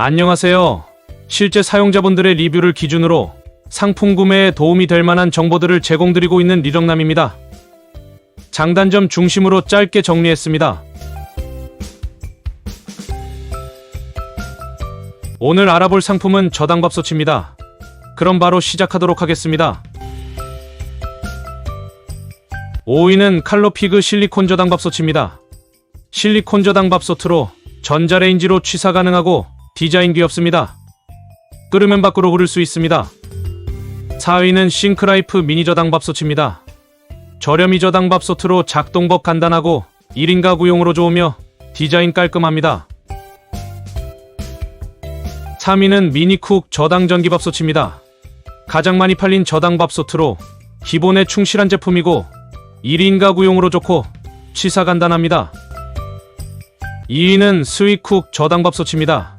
안녕하세요. 실제 사용자분들의 리뷰를 기준으로 상품 구매에 도움이 될 만한 정보들을 제공드리고 있는 리정남입니다. 장단점 중심으로 짧게 정리했습니다. 오늘 알아볼 상품은 저당밥솥입니다. 그럼 바로 시작하도록 하겠습니다. 5위는 칼로피그 실리콘 저당밥솥입니다. 실리콘 저당밥솥으로 전자레인지로 취사 가능하고 디자인 귀엽습니다. 끓으면 밖으로 흐를 수 있습니다. 4위는 싱크라이프 미니 저당밥솥입니다. 저렴이 저당밥솥으로 작동법 간단하고 1인 가구용으로 좋으며 디자인 깔끔합니다. 3위는 미니쿡 저당 전기밥솥입니다. 가장 많이 팔린 저당밥솥으로 기본에 충실한 제품이고 1인 가구용으로 좋고 취사 간단합니다. 2위는 스위쿡 저당밥솥입니다.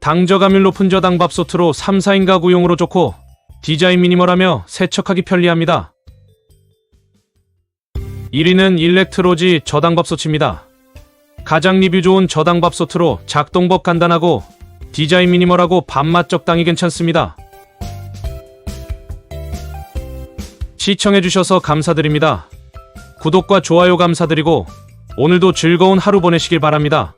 당저감율 높은 저당 밥솥으로 3, 4인 가구용으로 좋고 디자인 미니멀하며 세척하기 편리합니다. 1위는 일렉트로지 저당 밥솥입니다. 가장 리뷰 좋은 저당 밥솥으로 작동법 간단하고 디자인 미니멀하고 밥맛 적당히 괜찮습니다. 시청해주셔서 감사드립니다. 구독과 좋아요 감사드리고 오늘도 즐거운 하루 보내시길 바랍니다.